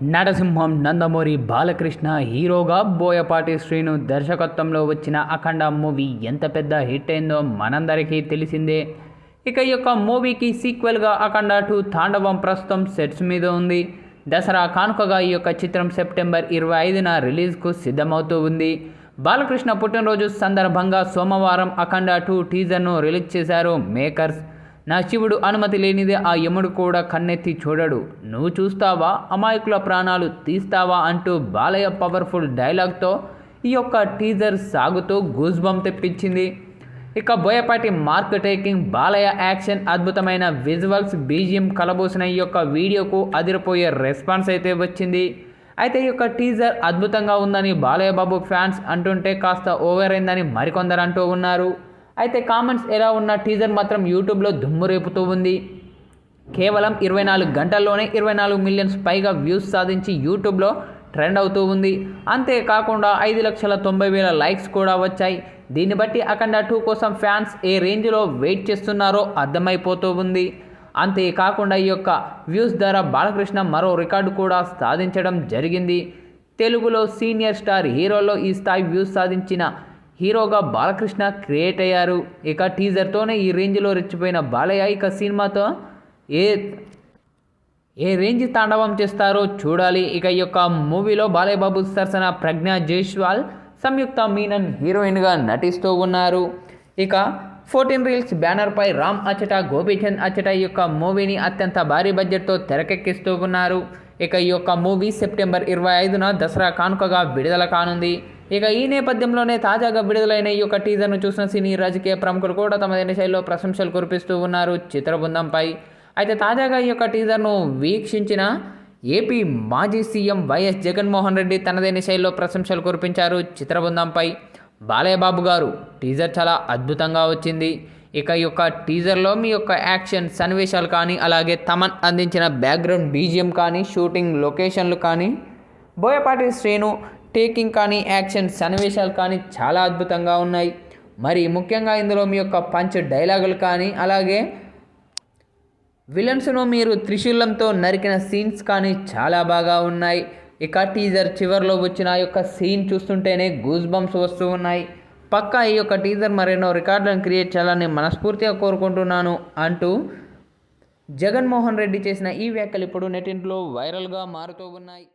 నరసింహం నందమూరి బాలకృష్ణ హీరోగా బోయపాటి శ్రీను దర్శకత్వంలో వచ్చిన అఖండ మూవీ ఎంత పెద్ద హిట్ అయిందో మనందరికీ తెలిసిందే. ఇక ఈ యొక్క మూవీకి సీక్వెల్గా అఖండ టూ తాండవం ప్రస్తుతం సెట్స్ మీద ఉంది. దసరా కానుకగా ఈ యొక్క చిత్రం సెప్టెంబర్ ఇరవై ఐదున రిలీజ్కు సిద్ధమవుతూ ఉంది. బాలకృష్ణ పుట్టినరోజు సందర్భంగా సోమవారం అఖండ టూ టీజర్ను రిలీజ్ చేశారు మేకర్స్. నా శివుడు అనుమతి లేనిదే ఆ యముడు కూడా కన్నెత్తి చూడడు. నువ్వు చూస్తావా? అమాయకుల ప్రాణాలు తీస్తావా? అంటూ బాలయ్య పవర్ఫుల్ డైలాగ్తో ఈ యొక్క టీజర్ సాగుతూ గూజ్బం తెప్పించింది. ఇక Boyapati mark taking Balayya action అద్భుతమైన విజువల్స్ బీజియం కలబోసిన ఈ యొక్క వీడియోకు అదిరిపోయే రెస్పాన్స్ అయితే వచ్చింది. అయితే ఈ యొక్క టీజర్ అద్భుతంగా ఉందని బాలయ్య బాబు ఫ్యాన్స్ అంటుంటే కాస్త ఓవర్ అయిందని మరికొందరు అంటూ ఉన్నారు. అయితే కామెంట్స్ ఎలా ఉన్న టీజర్ మాత్రం యూట్యూబ్లో దుమ్ము రేపుతూ ఉంది. కేవలం ఇరవై నాలుగు గంటల్లోనే ఇరవై నాలుగు మిలియన్స్ పైగా వ్యూస్ సాధించి యూట్యూబ్లో ట్రెండ్ అవుతూ ఉంది. అంతేకాకుండా ఐదు లక్షల తొంభై వేల లైక్స్ కూడా వచ్చాయి. దీన్ని బట్టి అఖండ టూ కోసం ఫ్యాన్స్ ఏ రేంజ్లో వెయిట్ చేస్తున్నారో అర్థమైపోతూ ఉంది. అంతేకాకుండా ఈ యొక్క వ్యూస్ ద్వారా బాలకృష్ణ మరో రికార్డు కూడా సాధించడం జరిగింది. తెలుగులో సీనియర్ స్టార్ హీరోలో ఈ స్థాయి వ్యూస్ సాధించిన హీరోగా బాలకృష్ణ క్రియేట్ అయ్యారు. ఇక టీజర్తోనే ఈ రేంజ్లో రెచ్చిపోయిన బాలయ్య ఇక సినిమాతో ఏ ఏ రేంజ్ తాండవం చేస్తారో చూడాలి. ఇక ఈ యొక్క మూవీలో బాలయ్య బాబు సరసన ప్రజ్ఞ జైస్వాల్ సంయుక్త మీనన్ హీరోయిన్గా నటిస్తూ ఉన్నారు. ఇక ఫోర్టీన్ రీల్స్ బ్యానర్పై రామ్ అచ్చట గోపీచంద్ అచ్చట ఈ యొక్క మూవీని అత్యంత భారీ బడ్జెట్తో తెరకెక్కిస్తూ ఉన్నారు. ఇక ఈ యొక్క మూవీ సెప్టెంబర్ ఇరవై ఐదున దసరా కానుకగా విడుదల కానుంది. ఇక ఈ నేపథ్యంలోనే తాజాగా విడుదలైన ఈ యొక్క టీజర్ను చూసిన సినీ రాజకీయ ప్రముఖులు కూడా తమ శైలిలో ప్రశంసలు కురిపిస్తూ ఉన్నారు చిత్రబృందంపై. అయితే తాజాగా ఈ యొక్క టీజర్ను వీక్షించిన ఏపీ మాజీ సీఎం వైఎస్ జగన్మోహన్ రెడ్డి తనదైన శైలిలో ప్రశంసలు కురిపించారు చిత్రబృందంపై. బాలయ్యబాబు గారు టీజర్ చాలా అద్భుతంగా వచ్చింది. ఇక ఈ యొక్క టీజర్లో మీ యొక్క యాక్షన్ సన్నివేశాలు కానీ అలాగే తమన్ అందించిన బ్యాక్గ్రౌండ్ బీజిఎం కానీ షూటింగ్ లొకేషన్లు కానీ బోయపాటి శ్రేణు టేకింగ్ కానీ యాక్షన్ సన్నివేశాలు కానీ చాలా అద్భుతంగా ఉన్నాయి. మరి ముఖ్యంగా ఇందులో మీ యొక్క పంచ్ డైలాగులు కానీ అలాగే విలన్స్ను మీరు త్రిశూలంతో నరికిన సీన్స్ కానీ చాలా బాగా ఉన్నాయి. ఇక టీజర్ చివరిలో వచ్చిన ఆ యొక్క సీన్ చూస్తుంటేనే గూస్ బంప్స్ వస్తూ ఉన్నాయి. పక్కా ఈ యొక్క టీజర్ మరెన్నో రికార్డులను క్రియేట్ చేయాలని మనస్ఫూర్తిగా కోరుకుంటున్నాను అంటూ జగన్మోహన్ రెడ్డి చేసిన ఈ వ్యాఖ్యలు ఇప్పుడు నెటింట్లో వైరల్గా మారుతూ ఉన్నాయి.